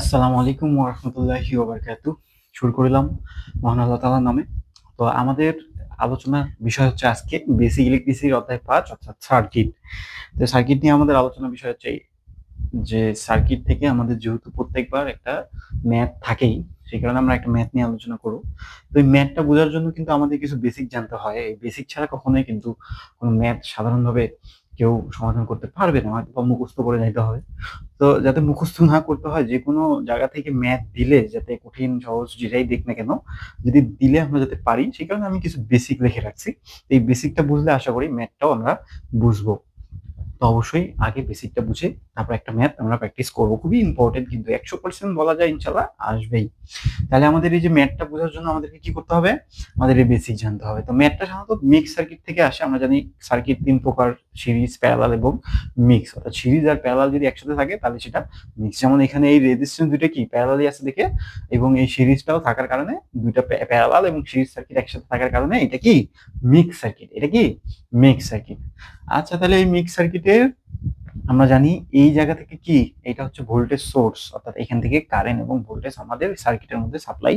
আসসালামু আলাইকুম ওরহমতুল্লাহি ওবরকাতু। শুরু করলাম মহান আল্লাহ তাআলার নামে। তো আমাদের আলোচনার বিষয় হচ্ছে আজকে বেসি ইলেকট্রিসিটির অধ্যায় পাঁচ, অর্থাৎ সার্কিট তো সার্কিট নিয়ে আমাদের আলোচনার বিষয় হচ্ছে যে সার্কিট থেকে আমাদের যেহেতু প্রত্যেকবার একটা ম্যাথ থাকেই, সেই কারণে আমরা একটা ম্যাথ নিয়ে আলোচনা করব। তো এই ম্যাথটা বোঝার জন্য কিন্তু আমাদের কিছু বেসিক জানতে হয়। এই বেসিক ছাড়া কখনোই কিন্তু কোনো ম্যাথ সাধারণভাবে কেউ সমাধান করতে পারবে না, হয়তো মুখস্থ করে যাইতে হবে। তো যাতে মুখস্থ না করতে হয়, যে কোনো জায়গা থেকে ম্যাথ দিলে, যাতে কঠিন, সহজ যেটাই দেখ না কেন, যদি দিলে আমরা যাতে পারি, সেই কারণে আমি কিছু বেসিক লিখে রাখছি। এই বেসিকটা বুঝলে আশা করি ম্যাথটাও আমরা বুঝব। তো অবশ্যই আগে বেসিকটা বুঝে তারপর একটা ম্যাথ আমরা প্র্যাকটিস করব। খুবই ইম্পর্টেন্ট কিন্তু একশো পার্সেন্ট বলা যায় ইনশাল্লাহ আসবেই। তাহলে আমাদের এই যে ম্যাথটা বোঝার জন্য আমাদেরকে কি করতে হবে? আমাদের এই বেসিক জানতে হবে। তো ম্যাথটা সাধারণত মিক্স সার্কিট থেকে আসে, আমরা জানি সার্কিট তিন প্রকার সিরিজ প্যারালাল এবং মিক্স অর্থাৎ সিরিজ আর প্যারালাল যদি একসাথে থাকে, তাহলে সেটা মিক্স যেমন এখানে এই রেজিস্ট্যান্স দুইটা কি? প্যারালালি আছে দেখে, এবং এই সিরিজটাও থাকার কারণে দুইটা প্যারালাল এবং সিরিজ সার্কিট একসাথে থাকার কারণে এটা কি? মিক্স সার্কিট এটা কি? মিক্স সার্কিট আচ্ছা তাহলে এই মিক্স সার্কিটের আমরা জানি এই জায়গা থেকে কি? এটা হচ্ছে ভোল্টেজ সোর্স অর্থাৎ এখান থেকে কারেন্ট এবং ভোল্টেজ আমাদের সার্কিটের মধ্যে সাপ্লাই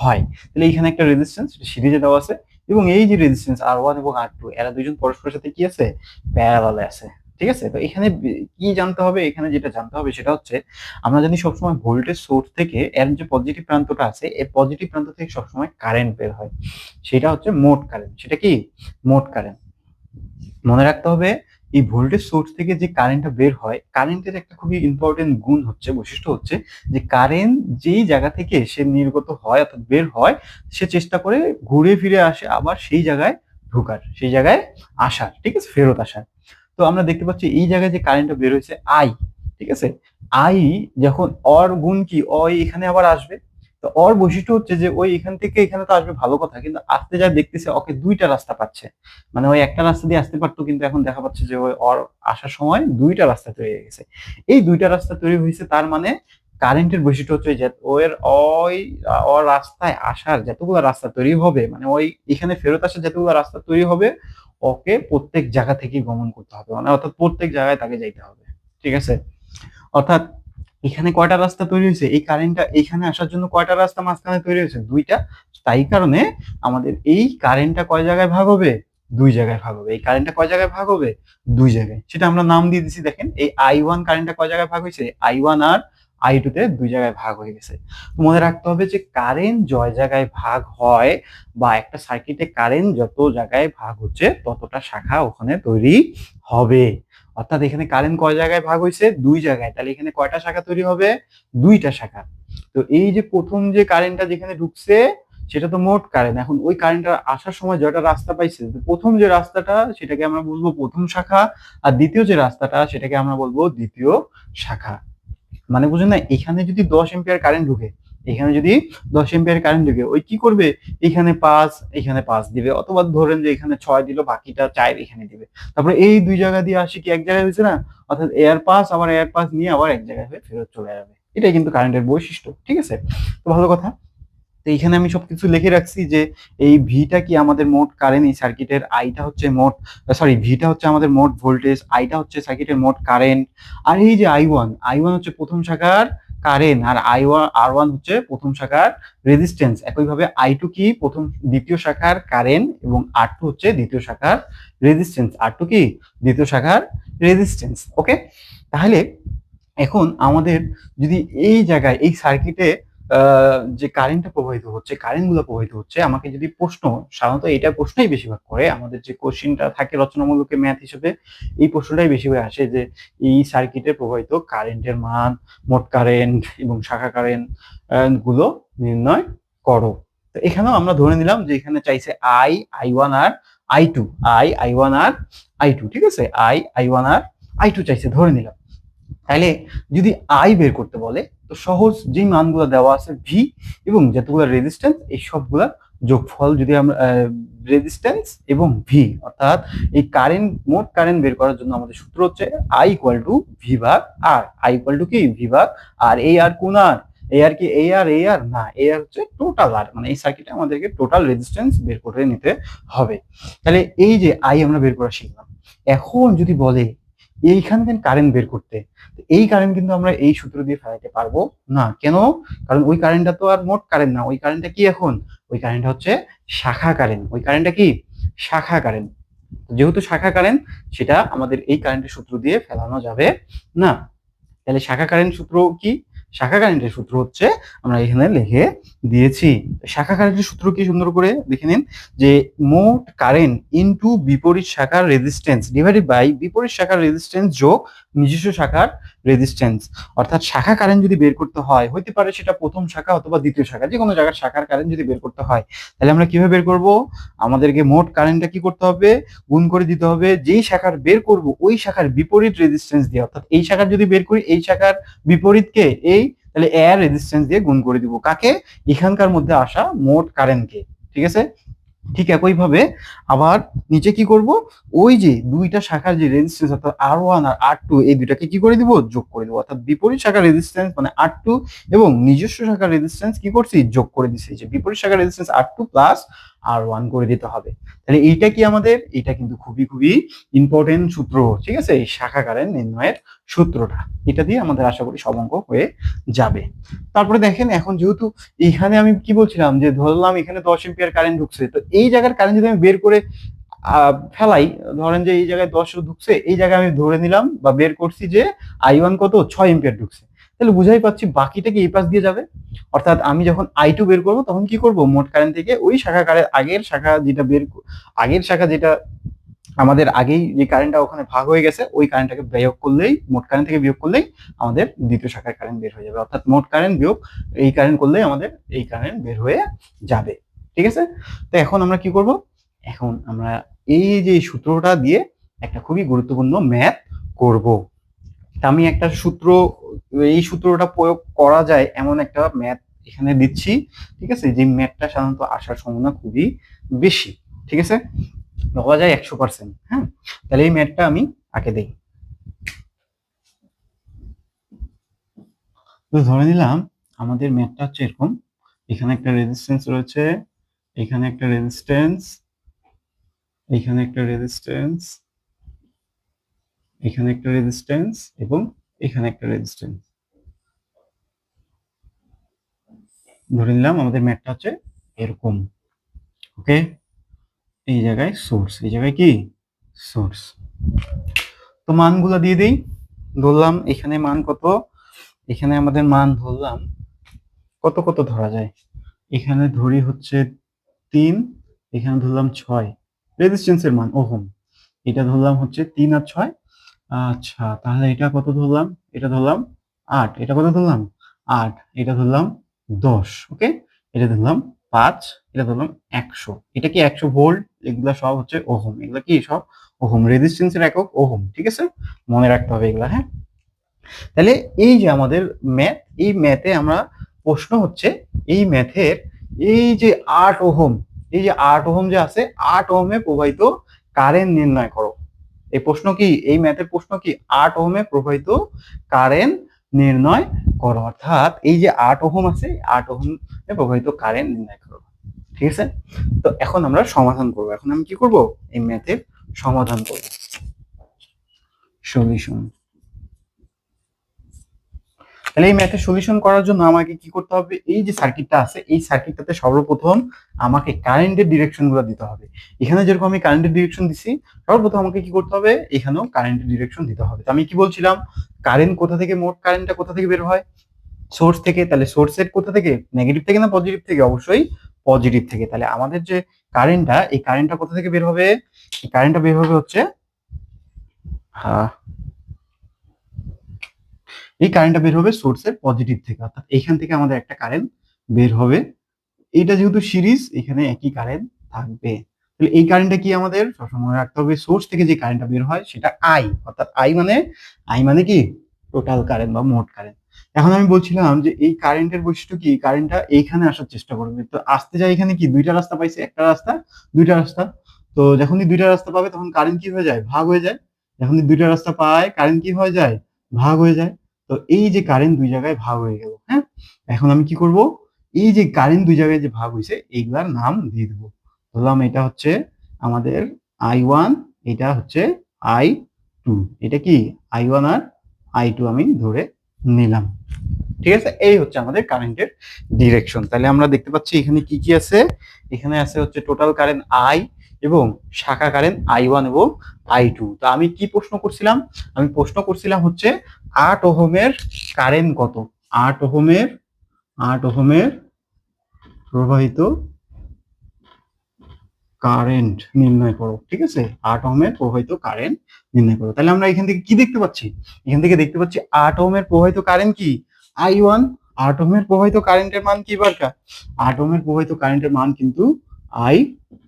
হয়। তাহলে এখানে একটা রেজিস্ট্যান্স সিরিজে দেওয়া আছে এবং এই যে রেজিস্ট্যান্স আর ওয়ান এবং আর টু এরা দুজন পরস্পরের সাথে কি আছে? প্যারালালে আছে। ঠিক আছে? তো এখানে কি জানতে হবে? এখানে যেটা জানতে হবে সেটা হচ্ছে, আমরা জানি সবসময় ভোল্টেজ সোর্স থেকে এর যে পজিটিভ প্রান্তটা আছে এই পজিটিভ প্রান্ত থেকে সবসময় কারেন্ট বের হয়। সেটা হচ্ছে মোট কারেন্ট সেটা কি? মোট কারেন্ট মনে রাখতে হবে, এই ভোল্টেজ সোর্স থেকে যে কারেন্টটা বের হয় কারেন্টের একটা খুবই ইম্পর্টেন্ট গুণ হচ্ছে, বৈশিষ্ট্য হচ্ছে যে কারেন্ট যেই জায়গা থেকে সে নির্গত হয় অর্থাৎ বের হয়, সে চেষ্টা করে ঘুরে ফিরে আসে, আবার সেই জায়গায় ঢোকার, সেই জায়গায় আসার, ঠিক আছে? ফেরত আসার। তো আমরা দেখতে পাচ্ছি এই জায়গায় যে কারেন্টটা বের হয়েছে আই ঠিক আছে? আই যখন অর গুণ কি অ এখানে আবার আসবে। তো অর বৈশিষ্ট্য হচ্ছে যে ওই এখান থেকে এখানে তো আসবে ভালো কথা, কিন্তু আসতে যা দেখতেছে ওকে দুইটা রাস্তা পাচ্ছে। মানে ওই একটা রাস্তা দিয়ে আসতে পারতো, কিন্তু এখন দেখা পাচ্ছে যে ওই ওর আসার সময় দুইটা রাস্তা তৈরি হয়ে গেছে। এই দুইটা রাস্তা তৈরি হয়েছে তার মানে কারেন্টের বৈশিষ্ট্য হচ্ছে যে ওর ওই, ওর রাস্তায় আসার যতগুলো রাস্তা তৈরি হবে মানে ওই এখানে ফেরত আসার যতগুলো রাস্তা তৈরি হবে, ওকে প্রত্যেক জায়গা থেকেই গমন করতে হবে। মানে অর্থাৎ প্রত্যেক জায়গায় তাকে যাইতে হবে। ঠিক আছে? অর্থাৎ এখানে কয়টা রাস্তা তৈরি হয়েছে? এই কারেন্টটা এখানে আসার জন্য কয়টা রাস্তা মাঝখানে তৈরি হয়েছে? দুইটা। তাই কারণে আমাদের এই কারেন্টটা কয় জায়গায় ভাগ হবে? দুই জায়গায় ভাগ হবে। এই কারেন্টটা কয় জায়গায় ভাগ হবে? দুই জায়গায়। সেটা আমরা নাম দিয়ে দিছি, দেখেন। এই আই ওয়ান কারেন্টটা কয় জায়গায় ভাগ হয়েছে? আই ওয়ান আর আই টু তে দুই জায়গায় ভাগ হয়ে গেছে। মনে রাখতে হবে যে কারেন্ট জয় জায়গায় ভাগ হয় বা একটা সার্কিটে কারেন্ট যত জায়গায় ভাগ হচ্ছে, ততটা শাখা ওখানে তৈরি হবে। অর্থাৎ এখানে কারেন্ট কয় জায়গায় ভাগ হয়েছে? দুই জায়গায়। তাহলে এখানে কয়টা শাখা তৈরি হবে? দুইটা শাখা। তো এই যে প্রথম যে কারেন্টটা যেখানে ঢুকছে, সেটা তো মোট কারেন্ট এখন ওই কারেন্টটা আসার সময় যেটা রাস্তা পাইছে প্রথম যে রাস্তাটা, সেটাকে আমরা বলব প্রথম শাখা। আর দ্বিতীয় যে রাস্তাটা, সেটাকে আমরা বলব দ্বিতীয় শাখা। মানে বুঝুন না, এখানে যদি দশ এম্পিয়ার কারেন্ট ঢুকে এখানে যদি দশ এম্পিয়ার কারেন্ট ঢুকে ওই কি করবে? এখানে পাঁচ এখানে পাঁচ দিবে। অথবা ধরেন যে এখানে ছয় দিল, বাকিটা চার এখানে দিবে। তারপরে এই দুই জায়গা দিয়ে আসে কি এক জায়গায় হয়েছে না? অর্থাৎ এয়ার পাস আবার এয়ার পাস নিয়ে আবার এক জায়গায় হয়ে ফেরত চলে যাবে। এটাই কিন্তু কারেন্টের বৈশিষ্ট্য, ঠিক আছে? তো ভালো কথা। তো এখানে আমি সবকিছু লিখে রাখছি যে এই ভিটা কি আমাদের মোট কারেন্ট এই সার্কিটের আইটা হচ্ছে মোট সরি ভিটা হচ্ছে আমাদের মোট ভোল্টেজ আইটা হচ্ছে সার্কিটের মোট কারেন্ট আর এই যে আই ওয়ান আই ওয়ান হচ্ছে প্রথম শাখার কারেন্ট আর আই ওয়ান আর ওয়ান হচ্ছে প্রথম শাখার রেজিস্ট্যান্স একইভাবে আই টু কি প্রথম, দ্বিতীয় শাখার কারেন্ট এবং আর টু হচ্ছে দ্বিতীয় শাখার রেজিস্ট্যান্স আর টু কি দ্বিতীয় শাখার রেজিস্ট্যান্স ওকে তাহলে এখন আমাদের যদি এই জায়গায়, এই সার্কিটে যে কারেন্টটা প্রবাহিত হচ্ছে কারেন্টগুলো প্রবাহিত হচ্ছে, আমাকে যদি প্রশ্ন, সাধারণত এটা প্রশ্নই বেশিরভাগ করে, আমাদের যে কোশ্চিনটা থাকে রচনামূলক ম্যাথ হিসেবে, এই প্রশ্নটাই বেশিরভাগ আসে যে এই সার্কিটে প্রবাহিত কারেন্টের মান, মোট কারেন্ট এবং শাখা কারেন্টগুলো নির্ণয় করো। তো এখানেও আমরা ধরে নিলাম যে এখানে চাইছে I I one R I two I I one R I two ঠিক আছে? আই আই ওয়ান আর আই টু চাইছে, ধরে নিলাম। তাহলে যদি আই বের করতে বলে, তো সহজ যে মানগুলো দেওয়া আছে ভি এবং যতগুলো রেজিস্ট্যান্স এই সবগুলা যোগফল যদি আমরা রেজিস্ট্যান্স এবং ভি অর্থাৎ এই কারেন্ট মোট কারেন্ট বের করার জন্য আমাদের সূত্র হচ্ছে আই ইকুয়াল টু ভি ভাগ আর আই ইকুয়াল টু কি? ভি ভাগ আর এই আর কোন আর এই আর কি এই আর এই আর? না এই আর হচ্ছে টোটাল আর মানে এই সার্কিটে আমাদেরকে টোটাল রেজিস্ট্যান্স বের করে নিতে হবে। তাহলে এই যে আই আমরা বের করা শিখলাম। এখন যদি বলে এইখানকার কারেন্ট বের করতে। এই কারেন্ট কিন্তু আমরা এই সূত্র দিয়ে ফেলাইতে পারব না। কেন? কারণ ওই কারেন্টটা তো আর মোট কারেন্ট না। ওই কারেন্টটা কি এখন? ওই কারেন্টটা হচ্ছে শাখা কারেন্ট ওই কারেন্টটা কি? শাখা কারেন্ট যেহেতু শাখা কারেন্ট সেটা আমাদের এই কারেন্টের সূত্র দিয়ে ফেলানো যাবে না। তাহলে শাখা কারেন্ট সূত্র কি? শাখা কারেন্টের সূত্র হচ্ছে আমরা এখানে লিখে দিয়েছি। শাখা কারেন্টের সূত্র কি সুন্দর করে দেখে নিন? যে মোট কারেন্ট ইনটু বিপরীত শাখার রেজিস্ট্যান্স ডিভাইডেড বাই বিপরীত শাখার রেজিস্ট্যান্স যোগ নিজস্ব শাখার রেজিস্ট্যান্স অর্থাৎ শাখা কারেন্ট যদি বের করতে হয়, হইতে পারে সেটা প্রথম শাখা অথবা দ্বিতীয় শাখা যে কোনো জায়গার শাখার কারেন্ট যদি বের করতে হয়। তাহলে আমরা কীভাবে বের করব? আমাদেরকে মোট কারেন্টটা কি করতে হবে? গুণ করে দিতে হবে। যেই শাখার বের করব, ওই শাখার বিপরীত রেজিস্ট্যান্স দিয়ে। অর্থাৎ এই শাখার যদি বের করি, এই শাখার বিপরীতকে, এই তাহলে এর রেজিস্ট্যান্স দিয়ে গুণ করে দিব। কাকে? এখানকার মধ্যে আসা মোট কারেন্টকে ঠিক আছে? ঠিক একইভাবে আবার নিচে কি করব? ওই যে দুইটা শাখার যে রেজিস্ট্যান্স অর্থাৎ আর ওয়ান আর আর টু এই দুইটাকে কি করে দিব? যোগ করে দিব। অর্থাৎ বিপরীত শাখার রেজিস্ট্যান্স মানে আর টু এবং নিজস্ব শাখার রেজিস্ট্যান্স কি করছি? যোগ করে দিচ্ছি যে বিপরীত শাখার resistance R two plus R one করে দিতে হবে। তাহলে এইটা কি আমাদের? এটা কিন্তু খুবই খুবই ইম্পর্টেন্ট সূত্র, ঠিক আছে? এই শাখা কারেন্ট নির্ণয়ের সূত্রটা। এটা দিয়ে আমাদের আশা করি সব অঙ্ক হয়ে যাবে। তারপরে দেখেন, এখন যেহেতু এখানে আমি কি বলছিলাম? যে ধরলাম এখানে দশ এম্পিয়ার কারেন্ট ঢুকছে, তো এই জায়গার কারেন্ট যদি আমি বের করে ফেলাই, ধরেন যে এই জায়গায় দশ ঢুকছে, এই জায়গায় আমি ধরে নিলাম বা বের করছি যে আই ওয়ান কত? ছয় এম্পিয়ার ঢুকছে। তাহলে বুঝাই পাচ্ছি বাকিটা কি এই পাশ দিয়ে যাবে? অর্থাৎ আমি যখন আই টু বের করব, তখন কি করব? মোট কারেন্ট থেকে ওই শাখা কারেন্ট আগের শাখা যেটা বের আগের শাখা যেটা আমাদের আগেই যে কারেন্টটা ওখানে ভাগ হয়ে গেছে, ওই কারেন্টটাকে বিয়োগ করলেই, মোট কারেন্ট থেকে বিয়োগ করলেই আমাদের দ্বিতীয় শাখার কারেন্ট বের হয়ে যাবে। অর্থাৎ মোট কারেন্ট বিয়োগ এই কারেন্ট করলেই আমাদের এই কারেন্ট বের হয়ে যাবে। ঠিক আছে? তো এখন আমরা কি করব? এখন আমরা এই যে সূত্রটা দিয়ে একটা খুবই গুরুত্বপূর্ণ ম্যাথ করব। আমি একটা সূত্র, এই সূত্রটা প্রয়োগ করা যায় এমন একটা ম্যাথ এখানে দিচ্ছি, ঠিক আছে? যে ম্যাথটা সাধারণত আসার সম্ভাবনা খুবই বেশি, ঠিক আছে? বলা যায় একশো পার্সেন্ট হ্যাঁ? তাহলে এই ম্যাথটা আমি আঁকে দেই। তো ধরে নিলাম আমাদের ম্যাথটা হচ্ছে এরকম, এখানে একটা রেজিস্ট্যান্স রয়েছে, এখানে একটা রেজিস্ট্যান্স এখানে একটা রেজিস্ট্যান্স এখানে একটা রেজিস্ট্যান্স এবং এখানে একটা রেজিস্ট্যান্স ধরে নিলাম আমাদের ম্যাটটা হচ্ছে এরকম। ওকে এই জায়গায় সোর্স এই জায়গায় কি? সোর্স তো মানগুলো দিয়ে দিই। ধরলাম এখানে মান কত? এখানে আমাদের মান ধরলাম কত কত ধরা যায়? এখানে ধরি হচ্ছে তিন, এখানে ধরলাম ছয়। রেজিস্ট্যান্সের মান, ওহম। এটা ধরলাম হচ্ছে তিন আর ছয়। আচ্ছা তাহলে এটা কত ধরলাম? এটা ধরলাম আট। এটা কত ধরলাম? আট। এটা ধরলাম দশ ওকে এটা ধরলাম পাঁচ, এটা ধরলাম একশো। এটা কি একশো ভোল্ট এগুলা সব হচ্ছে ওহম। এগুলো কি সব? ওহম। রেজিস্ট্যান্সের একক ওহম, ঠিক আছে? মনে রাখতে হবে এগুলা হ্যাঁ? তাহলে এই যে আমাদের ম্যাথ এই ম্যাথে আমরা প্রশ্ন হচ্ছে, এই ম্যাথের এই যে আট ওহম, এই যে আট ওহম যে আছে, আট ওহমে প্রবাহিত কারেন্ট নির্ণয় করো। এই প্রশ্ন কি? এই ম্যাথের প্রশ্ন কি? আট ওহমে প্রবাহিত কারেন্ট নির্ণয় করো। অর্থাৎ এই যে আট ওহম আছে আট ওহমে প্রবাহিত কারেন্ট নির্ণয় করো। ঠিক আছে? তো এখন আমরা সমাধান করব। এখন আমি কি করব? এই ম্যাথের সমাধান করব। সলিউশন। তাহলে এই ম্যাথের সলিউশন করার জন্য আমাকে কি করতে হবে? এই যে সার্কিটটা আছে, এই সার্কিটটাতে সর্বপ্রথম আমাকে কারেন্টের ডিরেকশনগুলো দিতে হবে। এখানে যেরকম আমি কারেন্টের ডিরেকশন দিছি, সর্বপ্রথম আমাকে কি করতে হবে? এখানেও কারেন্টের ডিরেকশন দিতে হবে। তো আমি কি বলছিলাম? কারেন্ট কোথা থেকে মোট কারেন্টটা কোথা থেকে বের হয়? সোর্স থেকে, তাহলে সোর্সের কোথা থেকে? নেগেটিভ থেকে না পজিটিভ থেকে? অবশ্যই পজিটিভ থেকে। তাহলে আমাদের যে কারেন্টটা এই কারেন্টটা কোথা থেকে বের হবে? এই কারেন্টটা বের হবে হচ্ছে হ্যাঁ এই কারেন্টটা বের হবে সোর্সের পজিটিভ থেকে, অর্থাৎ এইখান থেকে আমাদের একটা কারেন্ট বের হবে। এটা যেহেতু সিরিজ এখানে একই কারেন্ট থাকবে। তাহলে এই কারেন্টটা কি আমাদের? সবসময় রাখতে হবে সোর্স থেকে যে কারেন্টটা বের হয় সেটা আই অর্থাৎ আই মানে আই মানে কি? টোটাল কারেন্ট বা মোট কারেন্ট এখন আমি বলছিলাম যে এই কারেন্টের বৈশিষ্ট্য কি? কারেন্টটা এইখানে আসার চেষ্টা করবে। তো আসতে যায় এখানে কি? দুইটা রাস্তা পাইছে, একটা রাস্তা, দুইটা রাস্তা। তো যখনই দুইটা রাস্তা পাবে তখন কারেন্ট কি হয়ে যায়? ভাগ হয়ে যায়। যখনই দুইটা রাস্তা পায় কারেন্ট কি হয়ে যায়? ভাগ হয়ে যায়। তো এই যে কারেন্ট দুই জায়গায় ভাগ হয়ে গেল হ্যাঁ? এখন আমি কি করব? এই যে কারেন্ট দুই জায়গায় যে ভাগ হয়েছে, এইগুলার নাম দিয়ে দেবো। ধরলাম এটা হচ্ছে আমাদের আই ওয়ান এটা হচ্ছে আই টু এটা কি? আই ওয়ান আর আই টু আমি ধরে নিলাম। ঠিক আছে? এই হচ্ছে আমাদের কারেন্টের ডিরেকশন তাহলে আমরা দেখতে পাচ্ছি এখানে কি কি আছে? এখানে আছে হচ্ছে টোটাল কারেন্ট আই এবং শাখা কারেন্ট আই ওয়ান এবং আই টু তো আমি কি প্রশ্ন করছিলাম? আমি প্রশ্ন করছিলাম হচ্ছে আট ওহমের কারেন্ট কত? আট ওহমের আট ওহমের প্রবাহিত কারেন্ট নির্ণয় করো, ঠিক আছে? আট ওহমের প্রবাহিত কারেন্ট নির্ণয় করো। তাহলে আমরা এখান থেকে কি দেখতে পাচ্ছি? এখান থেকে দেখতে পাচ্ছি আট ওহমের প্রবাহিত কারেন্ট কি? আই ওয়ান আট ওহমের প্রবাহিত কারেন্টের মান কি বারকা? আট ওহমের প্রবাহিত কারেন্টের মান কিন্তু I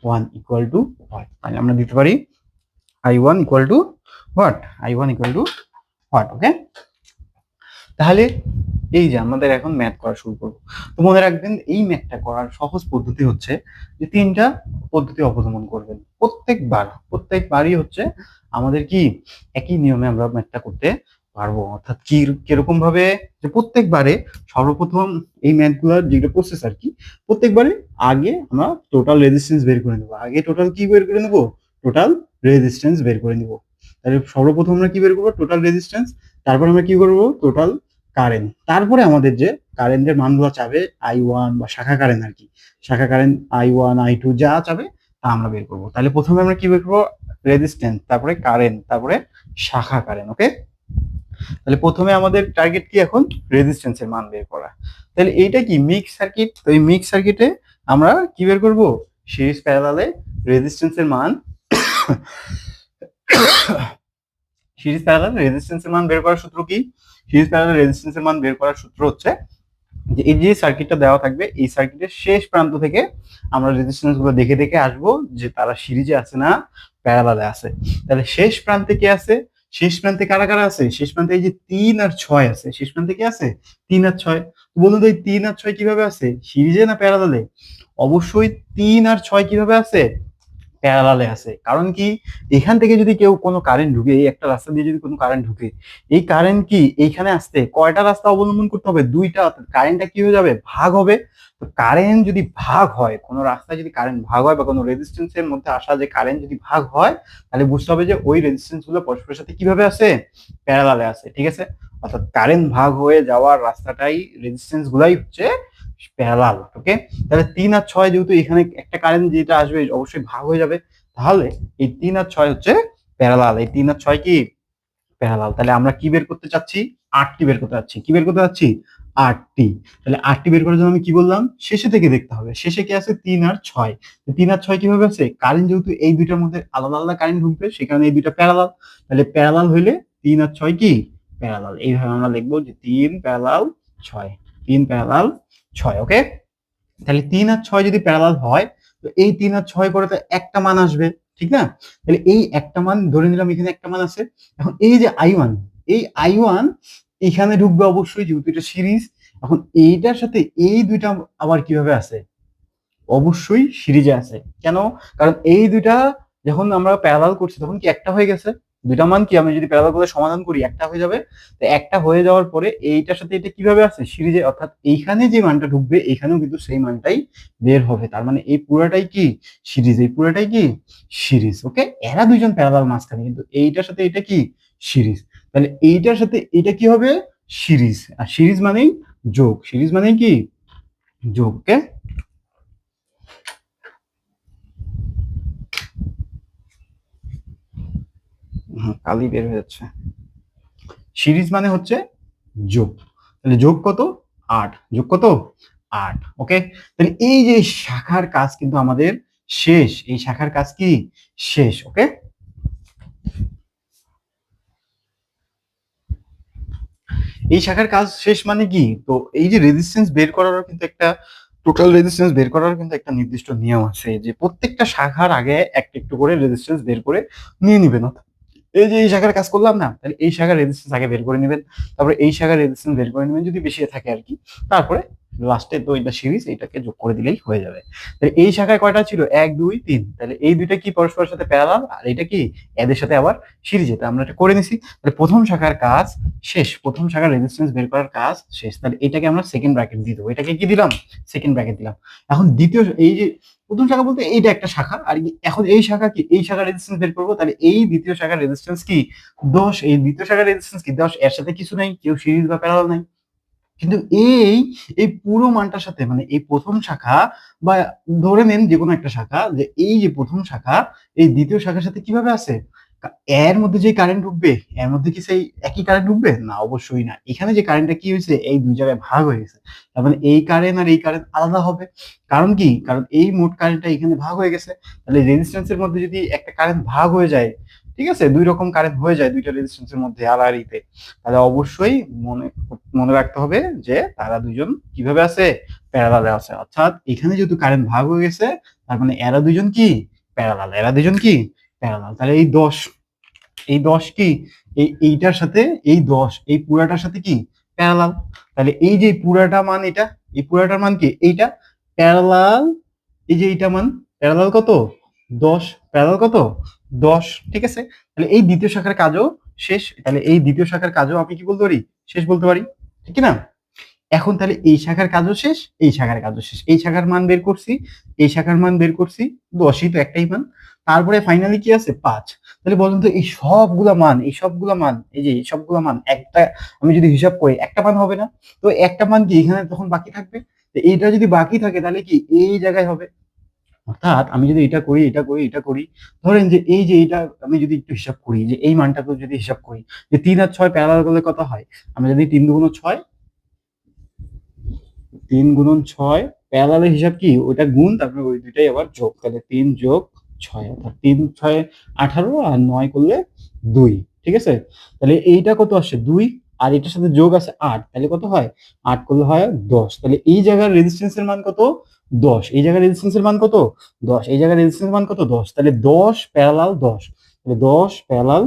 one equal to what তাহলে আমরা দিতে পারি I one equal to what I one equal to what okay তাহলে এই যে আমাদের এখন ম্যাথ করা শুরু করব। তো মনে রাখবেন এই ম্যাথটা করার সহজ পদ্ধতি হচ্ছে যে তিনটা পদ্ধতি অবলম্বন করবেন। প্রত্যেকবার, প্রত্যেকবারই হচ্ছে আমাদের কি? একই নিয়মে আমরা ম্যাথটা করতে পারব। অর্থাৎ কি, কীরকম ভাবে যে প্রত্যেকবারে সর্বপ্রথম এই ম্যাথগুলোর যেগুলো প্রসেস আর কি, প্রত্যেকবারে আগে আমরা টোটাল রেজিস্ট্যান্স বের করে নেব। আগে টোটাল কি বের করে নেব? টোটাল রেজিস্ট্যান্স বের করে নেব। তাহলে সর্বপ্রথম আমরা কি বের করব? টোটাল রেজিস্ট্যান্স তারপর আমরা কি করব? টোটাল কারেন্ট তারপরে আমাদের যে কারেন্টের মানগুলো চাবে আই ওয়ান বা শাখা কারেন্ট আর কি। শাখা current I one I two যা চাবে, তা আমরা বের করব। তাহলে প্রথমে আমরা কি বের করব? রেজিস্ট্যান্স তারপরে কারেন্ট তারপরে শাখা কারেন্ট ওকে তাহলে প্রথমে আমাদের টার্গেট কি এখন? রেজিস্ট্যান্সের মান বের করা। তাহলে এইটা কি মিক্স সার্কিট তো এই মিক্স সার্কিটে আমরা কি বের করব? সিরিজ প্যারালালে রেজিস্ট্যান্সের মান সিরিজ প্যারালাল রেজিস্ট্যান্সের মান বের করার সূত্র কি? সিরিজ প্যারালাল রেজিস্ট্যান্সের মান বের করার সূত্র হচ্ছে যে এই যে সার্কিটটা দেওয়া থাকবে, এই সার্কিটের শেষ প্রান্ত থেকে আমরা রেজিস্ট্যান্সগুলো দেখে দেখে আসব যে তারা সিরিজে আছে না প্যারালালে আছে। তাহলে শেষ প্রান্তে কি আছে? শেষ প্রান্তে কারা কারা আছে? শেষ প্রান্তে এই যে তিন আর ছয় আছে শেষ প্রান্তে কি আছে? তিন আর ছয়। বলুন তো এই তিন আর ছয় কীভাবে আছে? সিরিজে না প্যারালালে? অবশ্যই তিন আর ছয় কীভাবে আছে? প্যারালালে আছে। কারণ কি? এখান থেকে যদি কেউ কোনো কারেন্ট ঢুকে, এই একটা রাস্তা দিয়ে যদি কোনো কারেন্ট ঢুকে, এই কারেন্ট কি? এইখানে আসতে কয়টা রাস্তা অবলম্বন করতে হবে? দুইটা। কারেন্টটা কি হয়ে যাবে? ভাগ হবে। তো কারেন্ট যদি ভাগ হয়, কোনো রাস্তায় যদি কারেন্ট ভাগ হয় বা কোনো রেজিস্ট্যান্সের মধ্যে আসা যে কারেন্ট যদি ভাগ হয়, তাহলে বুঝতে হবে যে ওই রেজিস্ট্যান্সগুলো পরস্পরের সাথে কীভাবে আছে প্যারালালে আছে ঠিক আছে? অর্থাৎ কারেন্ট ভাগ হয়ে যাওয়ার রাস্তাটাই রেজিস্ট্যান্স গুলাই হচ্ছে প্যারালাল ওকে তাহলে তিন আর ছয় যেহেতু এখানে একটা কারেন্ট যেটা আসবে, অবশ্যই ভাগ হয়ে যাবে। তাহলে এই তিন আর ছয় হচ্ছে প্যারালাল এই তিন আর ছয় কি? প্যারালাল তাহলে আমরা কি বের করতে চাচ্ছি? আটটি বের করতে চাচ্ছি। কি বের করতে চাচ্ছি? আটটি। তাহলে আটটি বের করার জন্য আমি কি বললাম? শেষে থেকে দেখতে হবে। শেষে কি আছে? তিন আর ছয়। তিন আর ছয় কীভাবে আছে? কারেন্ট যেহেতু এই দুইটার মধ্যে আলাদা আলাদা কারেন্ট ঢুকবে সেখানে এই দুইটা প্যারালাল। তাহলে প্যারালাল হইলে তিন আর ছয় কি? প্যারালাল। এইভাবে আমরা লিখব যে তিন প্যারালাল ছয়। তিন প্যারালাল ছয়, ওকে? তাহলে তিন আর ছয় যদি প্যারালাল হয়, তো এই তিন আর ছয় করে তো একটা মান আসবে। ঠিক না? তাহলে এই একটা মান ধরে নিলাম, এখানে একটা মান আছে। এখন এই যে আই ওয়ান এই আই ওয়ান এখানে ঢুকবে অবশ্যই, যেহেতু এটা সিরিজ, এখন এইটার সাথে এই দুইটা আবার কীভাবে আছে? অবশ্যই সিরিজে আছে। কেন? কারণ এই দুইটা যখন আমরা প্যারাল করছি, তখন কি একটা হয়ে গেছে? দুইটা মান কি আমি যদি প্যারালাল সমাধান করি, একটা হয়ে যাবে? তো একটা হয়ে যাওয়ার পরে এইটার সাথে এটা কীভাবে আছে সিরিজে, অর্থাৎ এইখানে যে মানটা ঢুকবে, এইখানেও কিন্তু সেই মানটাই বের হবে। তার মানে এই পুরাটাই কি? সিরিজ। এই পুরাটাই কি? সিরিজ। ওকে? এরা দুইজন প্যারালাল মাঝখানে, কিন্তু এইটার সাথে এটা কি? সিরিজ। তাহলে এইটার সাথে এটা কি হবে? সিরিজ। আর সিরিজ মানেই যোগ। সিরিজ মানেই কি? যোগ। ওকে? কালি বের হয়ে যাচ্ছে। সিরিজ মানে হচ্ছে যোগ। তাহলে যোগ কত? আট। যোগ কত? আট। ওকে? তাহলে এই যে শাখার কাজ কিন্তু আমাদের শেষ। এই শাখার কাজ কি? শেষ। ওকে? এই শাখার কাজ শেষ মানে কি? তো এই যে রেজিস্ট্যান্স বের করারও কিন্তু একটা টোটাল রেজিস্ট্যান্স বের করার কিন্তু একটা নির্দিষ্ট নিয়ম আছে যে প্রত্যেকটা শাখার আগে একটা একটু করে রেজিস্ট্যান্স বের করে নিয়ে নিবেন এই যে এই শাখার কাজ করলাম না, তাহলে এই শাখার রেজিস্ট্যান্স আগে বের করে নেবেন। তারপরে এই শাখার রেজিস্ট্যান্স বের করে নেবেন, যদি বেশি থাকে আর কি। তারপরে লাস্টে তো এটা সিরিজ এটাকে যোগ করে দিলেই হয়ে যাবে। তাহলে এই শাখায় কয়টা ছিল? এক, দুই, তিন। তাহলে এই দুইটা কি পরস্পরের সাথে প্যারালাল আর এটা কি? এদের সাথে আবার সিরিজ এটা আমরা এটা করে নিছি। তাহলে প্রথম শাখার কাজ শেষ, প্রথম শাখার রেজিস্ট্যান্স বের করার কাজ শেষ। তাহলে এটাকে আমরা সেকেন্ড ব্র্যাকেট দিয়ে দেবো। এটাকে কি দিলাম? সেকেন্ড ব্র্যাকেট দিলাম। এখন দ্বিতীয় এই যে প্রথম শাখা বলতে এইটা একটা শাখা। আর এখন এই শাখা কি? এই শাখার রেজিস্ট্যান্স বের করব, তাহলে এই দ্বিতীয় শাখার রেজিস্ট্যান্স কি? দশ। এই দ্বিতীয় শাখার রেজিস্ট্যান্স কি? দশ। এর সাথে কিছু নাই, কেউ সিরিজ বা প্যারাল নাই। কিন্তু এই এই পুরো মানটার সাথে মানে এই প্রথম শাখা বা ধরে নেন যে কোনো একটা শাখা, যে এই যে প্রথম শাখা, এই দ্বিতীয় শাখার সাথে কীভাবে আছে? এর মধ্যে যে কারেন্ট ঢুকবে, এর মধ্যে কি সেই একই কারেন্ট ঢুকবে? না, অবশ্যই না। এখানে যে কারেন্টটা কি হয়েছে, এই দুই জায়গায় ভাগ হয়ে গেছে। তার মানে এই কারেন্ট আর এই কারেন্ট আলাদা হবে। কারণ কি? কারণ এই মোট কারেন্টটা এখানে ভাগ হয়ে গেছে। তাহলে রেজিস্ট্যান্সের মধ্যে যদি একটা কারেন্ট ভাগ হয়ে যায়, ঠিক আছে? দুই রকম কারেন্ট হয়ে যায় দুইটা রেজিস্ট্যান্সের মধ্যে ইতে তাহলে অবশ্যই মনে মনে রাখতে হবে যে তারা দুজন কীভাবে আছে? প্যারালালে আছে। অর্থাৎ এখানে যেহেতু কারেন্ট ভাগ হয়ে গেছে, তার মানে এরা দুজন কি? প্যারালাল এরা দুজন কি? প্যারালাল তাহলে এই দশ এই দশ কি? এই এইটার সাথে এই দশ, এই পুরাটার সাথে কি? প্যারালাল। তাহলে এই যে পুরাটা মান এটা, এই পুরাটার মান কি? এইটা প্যারালাল, এই যে এইটা মান, প্যারালাল কত? দশ। প্যারালাল কত? দশ। ঠিক আছে? তাহলে এই দ্বিতীয় শাখার কাজও শেষ। তাহলে এই দ্বিতীয় শাখার কাজও আমি কি বলতে পারি? শেষ বলতে পারি। ঠিক না? এখন তাহলে এই শাখার কাজও শেষ, এই শাখার কাজও শেষ। এই শাখার মান বের করছি, এই শাখার মান বের করছি, দশই তো একটাই মান। তারপরে ফাইনালি কি আছে? পাঁচ। তাহলে বলুন তো, এই সবগুলা মান, এই সবগুলা মান, এই যে সবগুলা মান, একটা আমি যদি হিসাব করি, একটা মান হবে না? তো একটা মান কি এখানে তখন বাকি থাকবে? এইটা যদি বাকি থাকে, তাহলে কি এই জায়গায় হবে? অর্থাৎ আমি যদি এটা করি এটা করি এটা করি, ধরেন যে এই যে এটা আমি যদি একটু হিসাব করি, যে এই মানটাকে যদি হিসাব করি, যে তিন আর ছয় প্যারালাল করলে কত হয়? আমরা যদি তিন দুগুণ ছয়। তিন গুণন ছয় প্যারালালের হিসাব কি? ওটা গুণ, তারপরে ওই দুইটাই আবার যোগ। তাহলে তিন যোগ ছয়, অর্থাৎ তিন, ছয়, আঠারো আর নয় করলে দুই, ঠিক আছে? তাহলে এইটা কত আসছে দুই, আর এটার সাথে যোগ আছে আট, তাহলে কত হয়? আট করলে হয় দশ, তাহলে এই জায়গার রেজিস্ট্যান্সের মান কত? দশ, এই জায়গার রেজিস্ট্যান্সের মান কত? দশ, এই জায়গার রেজিস্ট্যান্সের মান কত? দশ, তাহলে দশ প্যারালাল দশ, তাহলে দশ প্যারালাল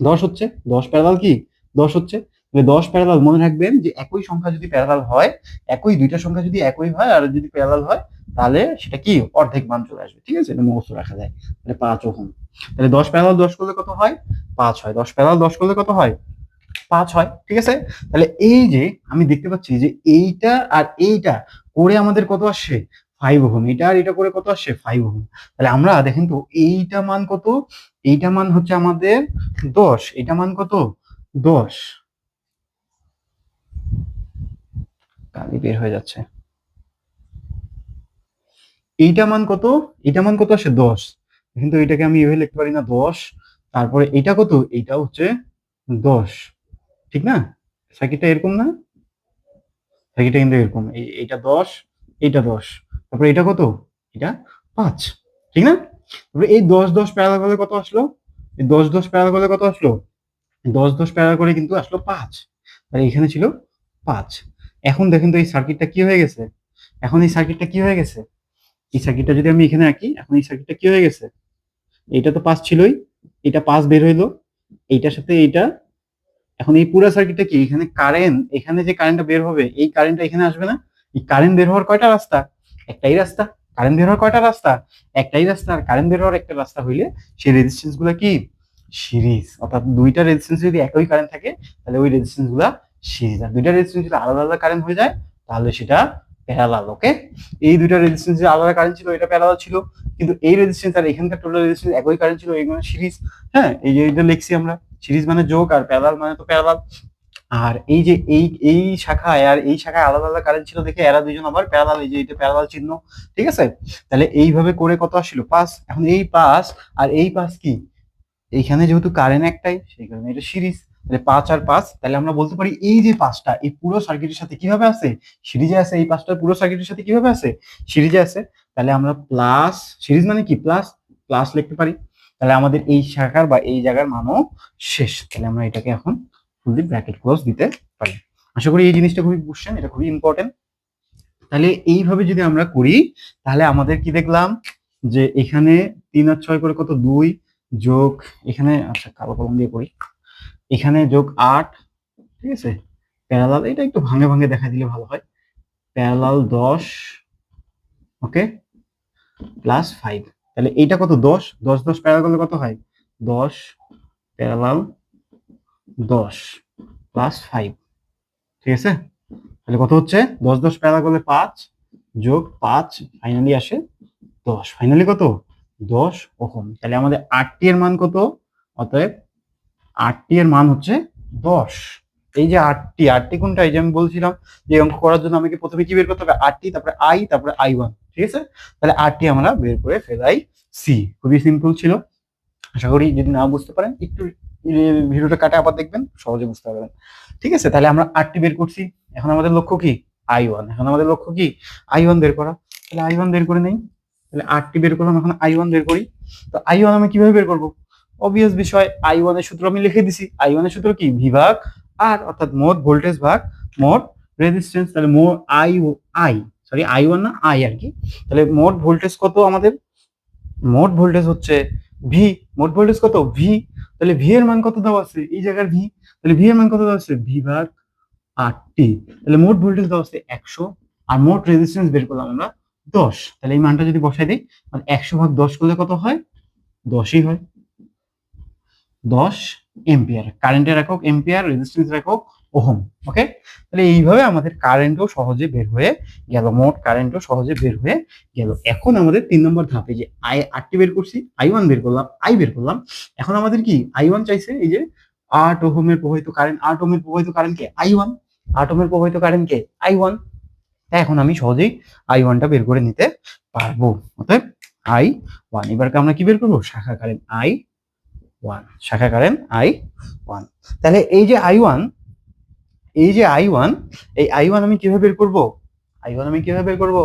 দশ হচ্ছে, দশ প্যারালাল কি? দশ হচ্ছে দশ প্যারালাল মনে রাখবেন যে একই সংখ্যা যদি প্যারালাল হয়, একই দুইটা সংখ্যা যদি একই হয় আর যদি প্যারালাল হয়, তাহলে সেটা কি অর্ধেক মান চলে আসবে, ঠিক আছে? এটা মুখস্থ রাখা যায়, তাহলে পাঁচ ওহম। তাহলে দশ প্যারালাল দশ করলে কত হয়? পাঁচ হয়। দশ প্যারালাল দশ করলে কত হয়? পাঁচ হয়, ঠিক আছে? তাহলে এই যে আমি দেখতে পাচ্ছি যে এইটা আর এইটা করে আমাদের কত আসছে? Five ohm. এটা আর এটা করে কত আসছে? Five ohm. তাহলে আমরা দেখেন তো, এইটা মান কত? এইটা মান হচ্ছে আমাদের দশ। এটা মান কত? দশ। কালি বের হয়ে যাচ্ছে। এইটা মান কত? এইটা মান কত আসে দশ। কিন্তু এটাকে আমি এভাবে লিখতে পারি না, দশ। তারপরে এটা কত? এইটা হচ্ছে দশ। ঠিক না? সার্কিটটা এরকম না? সার্কিটটা কিন্তু এরকম। এইটা দশ এইটা দশ। তারপরে এটা কত? এটা পাঁচ। ঠিক না? তারপরে এই দশ দশ প্যারাল করলে কত আসলো? এই দশ দশ প্যারাল করলে কত আসলো? দশ দশ প্যারাল করে কিন্তু আসলো পাঁচ। আর এখানে ছিল পাঁচ। এখন দেখেন তো এই সার্কিটটা কি হয়ে গেছে? এখন এই সার্কিটটা কি হয়ে গেছে? এই সার্কিটটা যদি আমি এখানে আঁকি, এখন এই সার্কিটটা কি হয়ে গেছে? এইটা তো পাস ছিলই এটা পাস বের হইল, এইটার সাথে এইটা। এখন এই পুরো সার্কিটটা কি? এখানে কারেন্ট এখানে যে কারেন্টটা বের হবে, এই কারেন্টটা এখানে আসবে না? এই কারেন্ট বের হওয়ার কয়টা রাস্তা? একটাই রাস্তা। কারেন্ট বের হওয়ার কয়টা রাস্তা? একটাই রাস্তা। আর কারেন্ট বের হওয়ার একটা রাস্তা হইলে সেই রেজিস্ট্যান্সগুলা কি? সিরিজ। অর্থাৎ দুইটা রেজিস্ট্যান্স যদি একই কারেন্ট থাকে, তাহলে ওই রেজিস্ট্যান্সগুলা সিরিজ আর দুইটা রেজিস্ট্যান্স যদি আলাদা আলাদা কারেন্ট হয়ে যায়, তাহলে সেটা প্যারালাল ওকে এই দুইটা রেজিস্ট্যান্স যে আলাদা কারেন্ট ছিল, এটা প্যারালাল ছিল, কিন্তু এই রেজিস্ট্যান্স আর এখানকার টোটাল রেজিস্ট্যান্স একই কারেন্ট ছিল এইগুলো সিরিজ হ্যাঁ? এই যে এটা লিখছি আমরা, সিরিজ মানে যোগ আর প্যারালাল মানে তো প্যারালাল আর এই যে এই এই শাখায় আর এই শাখায় আলাদা আলাদা কারেন্ট ছিল দেখে এরা দুজন আবার প্যারালাল এই যে এটা প্যারালাল চিহ্ন, ঠিক আছে? তাহলে এইভাবে করে কত আসছিল? পাস এখন এই পাস আর এই পাস কি? এইখানে যেহেতু কারেন্ট একটাই, সেই কারণে এটা সিরিজ। তাহলে পাঁচ আর পাঁচ, তাহলে আমরা বলতে পারি এই যে পাঁচটা, এই পুরো সার্কিটের সাথে কীভাবে আছে? সিরিজে আছে এই পাঁচটা, পুরো সার্কিটের সাথে কীভাবে আছে? সিরিজে আছে, তাহলে আমরা প্লাস সিরিজ মানে কি? প্লাস প্লাস লিখতে পারি। তাহলে আমাদের এই শাখার বা এই জায়গার মানও শেষ। তাহলে আমরা এটাকে এখন ফুললি ব্র্যাকেট ক্লোজ দিতে পারি। আশা করি এই জিনিসটা খুবই বুঝছেন, এটা খুবই ইম্পর্টেন্ট তাহলে এইভাবে যদি আমরা করি, তাহলে আমাদের কি দেখলাম? যে এখানে তিন আর ছয় করে কত? দুই যোগ, এখানে আচ্ছা কালো কলম দিয়ে করি এখানে যোগ আট, ঠিক আছে? প্যারালাল এটা একটু ভাঙে ভাঙে দেখা দিলে ভালো হয়। প্যারালাল দশ ওকে প্লাস ফাইভ তাহলে এইটা কত? দশ? দশ দশ প্যারালাল করলে কত হয়? দশ প্যারালাল দশ প্লাস ফাইভ ঠিক আছে? তাহলে কত হচ্ছে? দশ দশ প্যারালাল করলে পাঁচ যোগ পাঁচ ফাইনালি আসে দশ। ফাইনালি কত? দশ ওহম। তাহলে আমাদের আটটি এর মান কত? অতএব আটটি এর মান হচ্ছে দশ। এই যে আটটি আটটি কোনটা? এই যে আমি বলছিলাম যে অঙ্ক করার জন্য আমাকে প্রথমে কি বের করতে হবে? আটটি, তারপরে আই তারপরে আই ওয়ান, ঠিক আছে? তাহলে আটটি আমরা বের করে ফেলাই সি খুবই সিম্পল ছিল। আশা করি যদি না বুঝতে পারেন, একটু ভিডিওটা কাটে, আবার দেখবেন, সহজে বুঝতে পারবেন। ঠিক আছে? তাহলে আমরা আটটি বের করছি। এখন আমাদের লক্ষ্য কি? I one. এখন আমাদের লক্ষ্য কি? আই ওয়ান বের করা। তাহলে আই ওয়ান বের করে নেই। তাহলে আটটি বের করলাম, এখন আই ওয়ান বের করি। তো আই ওয়ান আমি কীভাবে বের করব? অবভিয়াস বিষয় আই ওয়ানের সূত্র আমি লিখে দিছি। আই ওয়ানের সূত্র কি? বিভাগ। আর অর্থাৎ মোট ভোল্টেজ ভাগ, মোট রেজিস্ট্যান্স তাহলে মোট I I sorry I one না আই আর কি? তাহলে মোট ভোল্টেজ কত আমাদের? মোট ভোল্টেজ হচ্ছে ভি মোট ভোল্টেজ কত? ভি তাহলে ভি এর মান কত দেওয়া আছে? এই জায়গার ভি তাহলে ভি এর মান কত দেওয়া আছে? ভি ভাগ আর টি তাহলে মোট ভোল্টেজ দেওয়া আছে একশো। আর মোট রেজিস্ট্যান্স বের করলাম আমরা দশ। তাহলে এই মানটা যদি বসাই দিই একশো ভাগ দশ করলে কত হয়? দশই হয়। দশ এম্পিয়ার কারেন্টের একক এম্পিয়ার রেজিস্ট্যান্স একক ওহম ওকে তাহলে এইভাবে আমাদের কারেন্টও সহজে বের হয়ে গেল, মোট কারেন্টও সহজে বের হয়ে গেল। এখন আমাদের তিন নম্বর ধাপে যে আই আটটি বের করছি আই ওয়ান বের করলাম আই বের করলাম। এখন আমাদের কি আই ওয়ান চাইছে, এই যে আট ওহমের প্রবাহিত কারেন্ট আট ওহমের প্রবাহিত কারেন্ট কে আই ওয়ান আট ওহমের প্রবাহিত কারেন্ট কে আই ওয়ান তাই এখন আমি সহজেই আই ওয়ানটা বের করে নিতে পারব। অতএব আই ওয়ান এবারকে আমরা কি বের করব? শাখা কারেন্ট আই ওয়ান শাখা কারেন্ট আই ওয়ান তাহলে এই যে আই ওয়ান এই যে আই ওয়ান এই আই ওয়ান আমি কীভাবে বের করব? আই ওয়ান আমি কীভাবে বের করব?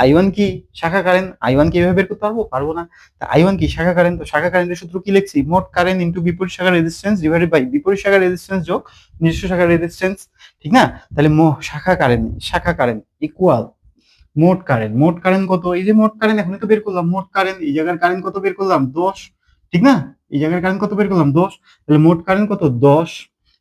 আই ওয়ান কি শাখা কারেন্ট? আই ওয়ান কীভাবে বের করতে পারব? পারব না। আই ওয়ান কি শাখা কারেন্ট? তো শাখা কারেন্টের সূত্র কি লিখছি? মোট কারেন্ট ইন্টু বিপরীত শাখা রেজিস্ট্যান্স ডিভাইডেড বাই বিপরীত শাখা রেজিস্ট্যান্স যোগ নিজস্ব শাখা রেজিস্ট্যান্স ঠিক না? তাহলে শাখা কারেন্ট শাখা কারেন্ট ইকুয়াল মোট কারেন্ট। মোট কারেন্ট কত? এই যে মোট কারেন্ট এখনই তো বের করলাম। মোট কারেন্ট, এই জায়গার কারেন্ট কত বের করলাম? দশ। ঠিক না? এই জায়গার কারেন্ট কত বের করলাম? দশ। তাহলে মোট কারেন্ট কত? দশ।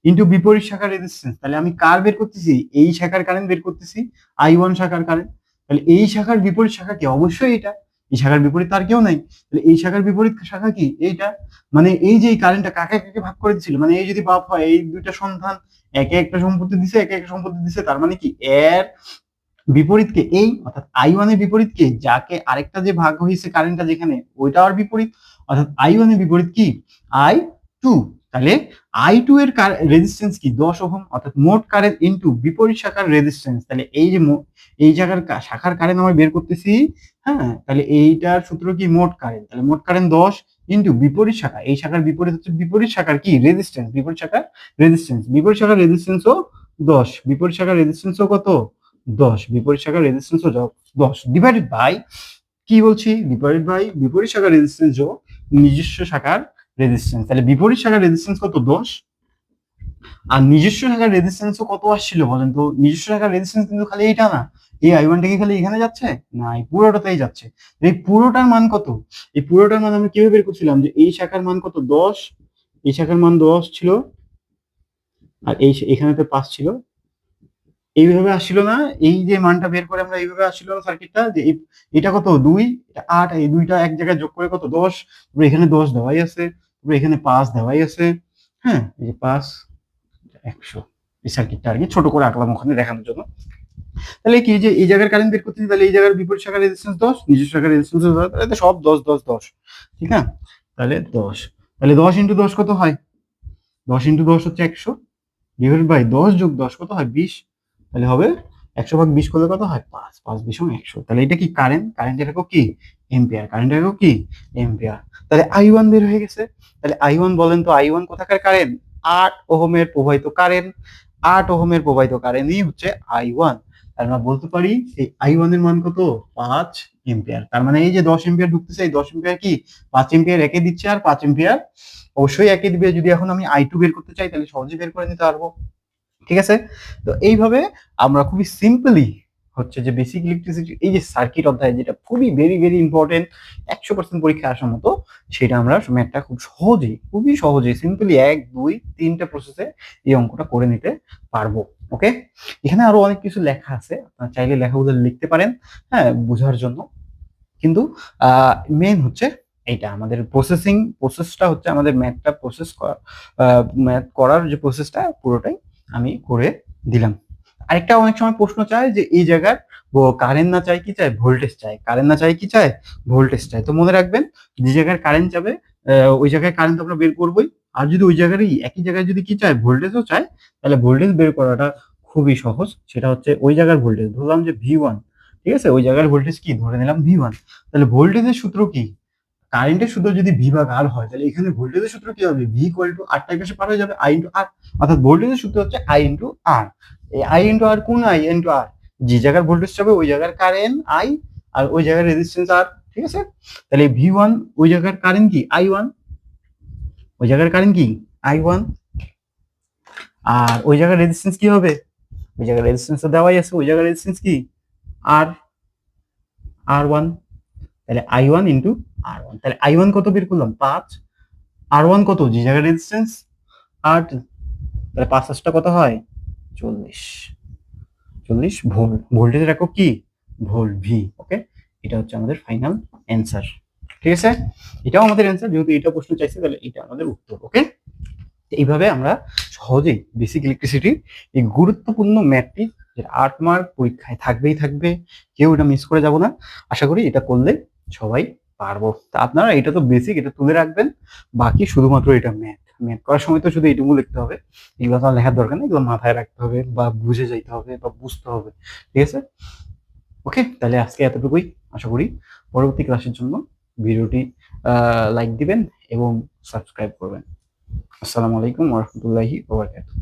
ইন্টু বিপরীত শাখার রেজিস্ট্যান্স তাহলে আমি কার বের করতেছি? এই শাখার কারেন্ট বের করতেছি। আই ওয়ান শাখার কারেন্ট তাহলে এই শাখার বিপরীত শাখা কি? অবশ্যই এটা। এই শাখার বিপরীত আর কেউ নাই। তাহলে এই শাখার বিপরীত শাখা কি? এইটা। মানে এই যে কারেন্টটা কাকে কাকে ভাগ করে দিছিল? মানে এই যদি বাপ হয়, এই দুইটা সন্তান একে একটা সম্পত্তি দিছে, একে একটা সম্পত্তি দিছে, তার মানে কি? এর বিপরীতকে এই, অর্থাৎ আই ওয়ানের বিপরীতকে যাকে আরেকটা যে ভাগ হয়েছে কারেন্টটা যেখানে ওইটা আর বিপরীত। অর্থাৎ আই ওয়ানের বিপরীত কি? আই টু তাহলে আই টু এর রেজিস্ট্যান্স কি? দশ ওহম, অর্থাৎ মোট কারেন্ট ইনটু বিপরীত শাখার রেজিস্ট্যান্স তাহলে এই যে এই জায়গার শাখার কারেন্ট আমরা বের করতেছি হ্যাঁ? তাহলে এইটার সূত্র কি? মোট কারেন্ট তাহলে মোট কারেন্ট দশ ইনটু বিপরীত শাখা। এই শাখার বিপরীত হচ্ছে বিপরীত শাখার কি? রেজিস্ট্যান্স বিপরীত শাখার রেজিস্ট্যান্স বিপরীত শাখার রেজিস্ট্যান্সও দশ। বিপরীত শাখার রেজিস্ট্যান্সও কত? দশ। বিপরীত শাখার রেজিস্ট্যান্সও দশ। ডিভাইডেড বাই কি বলছি? ডিভাইডেড বাই বিপরীত শাখার রেজিস্ট্যান্স যোগ নিজস্ব শাখার রেজিস্ট্যান্স তাহলে বিপরীত শাখার রেজিস্ট্যান্স কত? দশ। আর নিজস্ব শাখার রেজিস্ট্যান্সও কত আসছিল বলেন তো? নিজস্ব শাখার রেজিস্ট্যান্স কিন্তু খালি এইটা না। এই আই ওয়ানটা কি খালি এখানে যাচ্ছে? না, এই পুরোটাতেই যাচ্ছে। এই পুরোটার মান কত? এই পুরোটার মান আমরা কীভাবে বের করছিলাম? যে এই শাখার মান কত? দশ। এই শাখার মান দশ ছিল। আর এই এখানে তো পাঁচ ছিল। এইভাবে আসছিল না, এই যে মানটা বের করে আমরা এইভাবে আসছিল না সার্কিটটা যে এটা কত? দুই, এটা আট, এই দুইটা এক জায়গায় যোগ করে কত? দশ এখানে দশ দেওয়াই আছে এখানে পাঁচ দেওয়াই আছে হ্যাঁ? এই যে পাঁচ, একশো, এই সার্কিটটা আর কি ছোট করে আঁকলাম ওখানে দেখানোর জন্য। তাহলে কি যে, এই জায়গার কারেন্ট বের করতেছি তাহলে এই জায়গার বিপরীত শাখার রেজিস্ট্যান্স দশ নিজস্ব শাখার রেজিস্ট্যান্স তাহলে সব দশ দশ দশ, ঠিক না? তাহলে দশ তাহলে দশ ইন্টু দশ কত হয়? দশ ইন্টু দশ হচ্ছে একশো ডিভাইড বাই দশ যোগ দশ কত হয়? বিশ তাহলে হবে একশো ভাগ বিশ করলে কত হয়? পাঁচ পাঁচ বিশ একশো। তাহলে এটা কি কারেন্ট কারেন্টের একক কি? এম্পিয়ার কারেন্টের একক কি? এম্পিয়ার তাহলে আই ওয়ান বের হয়ে গেছে। তাহলে আই ওয়ান বলেন তো আই ওয়ান কোথাকার কারেন্ট আট ওহমের প্রবাহিত কারেন্ট আট ওহমের প্রবাহিত কারেন্টই হচ্ছে আই ওয়ান আমরা বলতে পারি এই আই ওয়ানের মান কত? পাঁচ এম্পিয়ার তার মানে এই যে দশ এম্পিয়ার ঢুকতেছে, এই দশ এম্পিয়ার কি? পাঁচ এম্পিয়ার একে দিচ্ছে আর পাঁচ এম্পিয়ার অবশ্যই একে দিবে। যদি এখন আমি আই টু বের করতে চাই, তাহলে সহজে বের করে নিতে পারব। ঠিক আছে? তো এইভাবে আমরা খুবই সিম্পলি হচ্ছে যে বেসিক ইলেকট্রিসিটি এই যে সার্কিট অধ্যায় যেটা খুবই ভেরি ভেরি ইম্পর্টেন্ট একশো পার্সেন্ট পরীক্ষা আসার মতো, সেটা আমরা ম্যাথটা খুব সহজেই, খুবই সহজে সিম্পলি এক, দুই, তিনটা প্রসেসে এই অঙ্কটা করে নিতে পারব ওকে এখানে আরও অনেক কিছু লেখা আছে, আপনারা চাইলে লেখাগুলো লিখতে পারেন হ্যাঁ বোঝার জন্য। কিন্তু মেন হচ্ছে এইটা, আমাদের প্রসেসিং প্রসেসটা হচ্ছে আমাদের ম্যাথটা প্রসেস ম্যাথ করার যে প্রসেসটা পুরোটাই আমি করে দিলাম। আরেকটা অনেক সময় প্রশ্ন চায় যে এই জায়গার কারেন্ট না চাই কি চায়? ভোল্টেজ চাই কারেন্ট না চাই কি চায়? ভোল্টেজ চাই তো মনে রাখবেন, যে জায়গায় কারেন্ট যাবে ওই জায়গায় কারেন্ট আমরা বের করবোই। আর যদি ওই জায়গারই একই জায়গায় যদি কি চায়? ভোল্টেজও চায়, তাহলে ভোল্টেজ বের করাটা খুবই সহজ। সেটা হচ্ছে ওই জায়গার ভোল্টেজ ধরলাম যে ভি ওয়ান ঠিক আছে? ওই জায়গার ভোল্টেজ কি? ধরে নিলাম ভি ওয়ান তাহলে ভোল্টেজের সূত্র কি? কারেন্টের সূত্র যদি ভি ভাগ আর হয়, তাহলে এখানে ভোল্টেজের সূত্র কি হবে? ভি ইকুয়াল টু আর টাইপ পার হয়ে যাবে আই ইন্টু আর অর্থাৎ ভোল্টেজের সূত্র হচ্ছে আই ইন্টু আর এই আই ইন্টু আর কোন আই ইন্টু আর যে জায়গার ভোল্টেজ হবে ওই জায়গার কারেন্ট আই আর ওই জায়গার রেজিস্ট্যান্স আর ঠিক আছে? তাহলে ভি ওয়ান ওই জায়গার কারেন্ট কি? আই ওয়ান ওই জায়গার কারেন্ট কি? আই ওয়ান আর ওই জায়গার রেজিস্ট্যান্স কি হবে? ওই জায়গার রেজিস্ট্যান্স তো দেওয়াই আছে, ওই জায়গার রেজিস্ট্যান্স কি? আর আর ওয়ান তাহলে I one into R one তাহলে আই ওয়ান কত বের করলাম? পাঁচ। আর ওয়ান কত? যে জায়গার রেজিস্ট্যান্স আট। তাহলে পাঁচ পাঁচটা কত হয়? চল্লিশ। চল্লিশ ভোল্ট ভোল্টেজের একক কি? ভোল্ট ভি ওকে এটা হচ্ছে আমাদের ফাইনাল অ্যান্সার ঠিক আছে? এটাও আমাদের অ্যান্সার যেহেতু এটা প্রশ্ন চাইছে, তাহলে এটা আমাদের উত্তর ওকে এইভাবে আমরা সহজেই বেসিক ইলেকট্রিসিটি এই গুরুত্বপূর্ণ ম্যাথটি যেটা আট মার্ক পরীক্ষায় থাকবেই থাকবে। কেউ এটা মিস করে যাব না। আশা করি এটা করলে সবাই পারব। তা আপনারা এটা তো বেসিক এটা তুলে রাখবেন। বাকি শুধুমাত্র এটা ম্যাথ ম্যাথ করার সময় তো শুধু এইটুকু লিখতে হবে। এগুলো তো লেখার দরকার নেই, এগুলো মাথায় রাখতে হবে বা বুঝে যাইতে হবে বা বুঝতে হবে। ঠিক আছে? ওকে তাহলে আজকে এতটুকুই। আশা করি পরবর্তী ক্লাসের জন্য ভিডিওটি লাইক দিবেন এবং সাবস্ক্রাইব করবেন। আসসালামু আলাইকুম ওরহমতুল্লাহি ওবরাকাতুহ